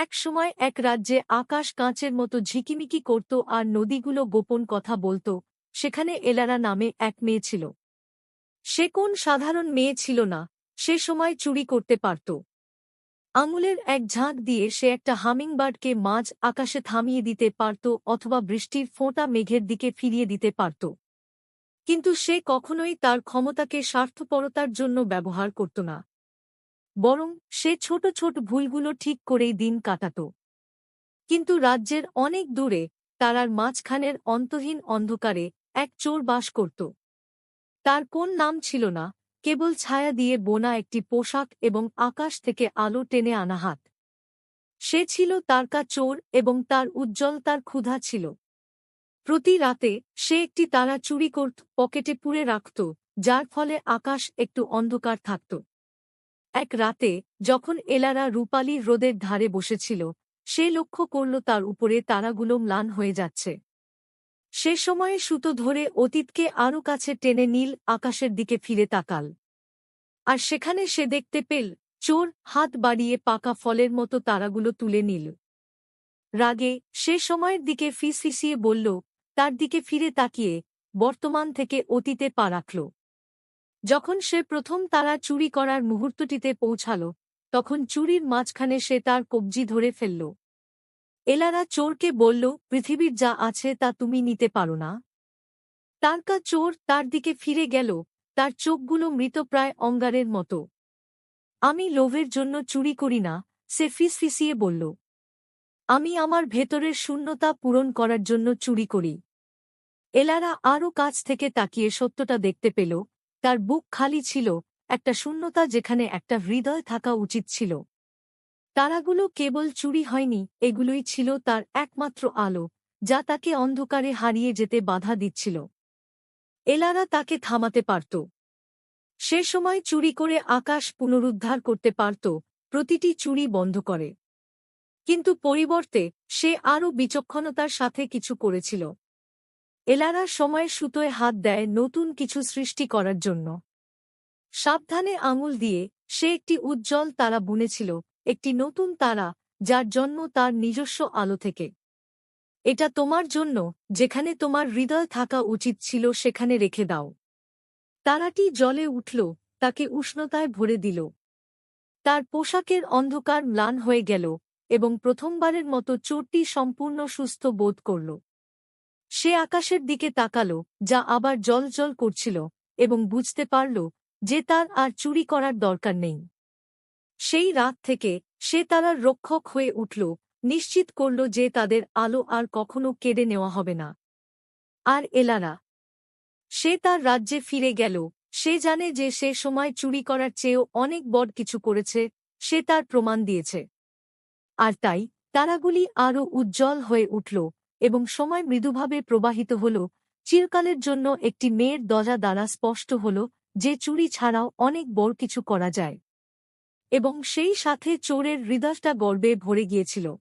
এক সময় এক রাজ্যে আকাশ কাঁচের মতো ঝিকিমিকি করত আর নদীগুলো গোপন কথা বলত, সেখানে এলারা নামে এক মেয়ে ছিল। সে কোন সাধারণ মেয়ে ছিল না, সে সময় চুরি করতে পারত। আঙুলের এক ঝাঁক দিয়ে সে একটা হামিংবার্ডকে মাঝ আকাশে থামিয়ে দিতে পারত অথবা বৃষ্টির ফোঁটা মেঘের দিকে ফিরিয়ে দিতে পারত। কিন্তু সে কখনোই তার ক্ষমতাকে স্বার্থপরতার জন্য ব্যবহার করত না। বরং সে ছোট ছোট ভুলগুলো ঠিক করেই দিন কাটাত। কিন্তু রাজ্যের অনেক দূরে তারার মাঝখানের অন্তহীন অন্ধকারে এক চোর বাস করত। তার কোন নাম ছিল না, কেবল ছায়া দিয়ে বোনা একটি পোশাক এবং আকাশ থেকে আলো টেনে আনা হাত। সে ছিল তারকা চোর এবং তার উজ্জ্বল তার ক্ষুধা ছিল। প্রতি রাতে সে একটি তারা চুরি করত পকেটে পুরে রাখত, যার ফলে আকাশ একটু অন্ধকার থাকত। এক রাতে, যখন এলারা রূপালী রোদের ধারে বসেছিল, সে লক্ষ্য করল তার উপরে তারাগুলো ম্লান হয়ে যাচ্ছে। সে সময়ে সুতো ধরে অতীতকে আরও কাছে টেনে নীল আকাশের দিকে ফিরে তাকাল। আর সেখানে সে দেখতে পেল, চোর হাত বাড়িয়ে পাকা ফলের মতো তারাগুলো তুলে নিল। রাগে সে সময়ের দিকে ফিসফিসিয়ে বলল, তার দিকে ফিরে তাকিয়ে বর্তমান থেকে অতীতে পা রাখল। যখন সে প্রথম তারা চুরি করার মুহূর্তটিতে পৌঁছাল, তখন চুরির মাঝখানে সে তার কবজি ধরে ফেলল। এলারা চোরকে বলল, পৃথিবীর যা আছে তা তুমি নিতে পারো না। তারকা চোর তার দিকে ফিরে গেল, তার চোখগুলো মৃতপ্রায় অঙ্গারের মতো। আমি লোভের জন্য চুরি করি না, সে ফিসফিসিয়ে বলল। আমি আমার ভেতরের শূন্যতা পূরণ করার জন্য চুরি করি। এলারা আরও কাছ থেকে তাকিয়ে সত্যটা দেখতে পেল তার বুক খালি ছিল, একটা শূন্যতা যেখানে একটা হৃদয় থাকা উচিত ছিল। তারাগুলো কেবল চুরি হয়নি, এগুলোই ছিল তার একমাত্র আলো, যা তাকে অন্ধকারে হারিয়ে যেতে বাধা দিচ্ছিল। এলারা তাকে থামাতে পারত। সে সময় চুরি করে আকাশ পুনরুদ্ধার করতে পারত, প্রতিটি চুরি বন্ধ করে। কিন্তু পরিবর্তে সে আরও বিচক্ষণতার সাথে কিছু করেছিল। এলারা সময়ে সুতোয় হাত দেয় নতুন কিছু সৃষ্টি করার জন্য। সাবধানে আঙুল দিয়ে সে একটি উজ্জ্বল তারা বুনেছিল, একটি নতুন তারা, যার জন্ম তার নিজস্ব আলো থেকে। এটা তোমার জন্য, যেখানে তোমার হৃদয় থাকা উচিত ছিল সেখানে রেখে দাও। তারাটি জলে উঠল, তাকে উষ্ণতায় ভরে দিল। তার পোশাকের অন্ধকার ম্লান হয়ে গেল এবং প্রথমবারের মতো চোরটি সম্পূর্ণ সুস্থ বোধ করল। সে আকাশের দিকে তাকাল, যা আবার জল জল করছিল, এবং বুঝতে পারল যে তার আর চুরি করার দরকার নেই। সেই রাত থেকে সে তারার রক্ষক হয়ে উঠল, নিশ্চিত করল যে তাদের আলো আর কখনো কেড়ে নেওয়া হবে না। আর এলারা সে তার রাজ্যে ফিরে গেল, সে জানে যে সে সময় চুরি করার চেয়েও অনেক বড় কিছু করেছে, সে তার প্রমাণ দিয়েছে। আর তাই তারাগুলি আরও উজ্জ্বল হয়ে উঠল এবং সময় মৃদুভাবে প্রবাহিত হল। চিরকালের জন্য একটি মেয়ের দজা দ্বারা স্পষ্ট হল যে চুরি ছাড়াও অনেক বড় কিছু করা যায়। এবং সেই সাথে চোরের হৃদয়টা গর্বে ভরে গিয়েছিল।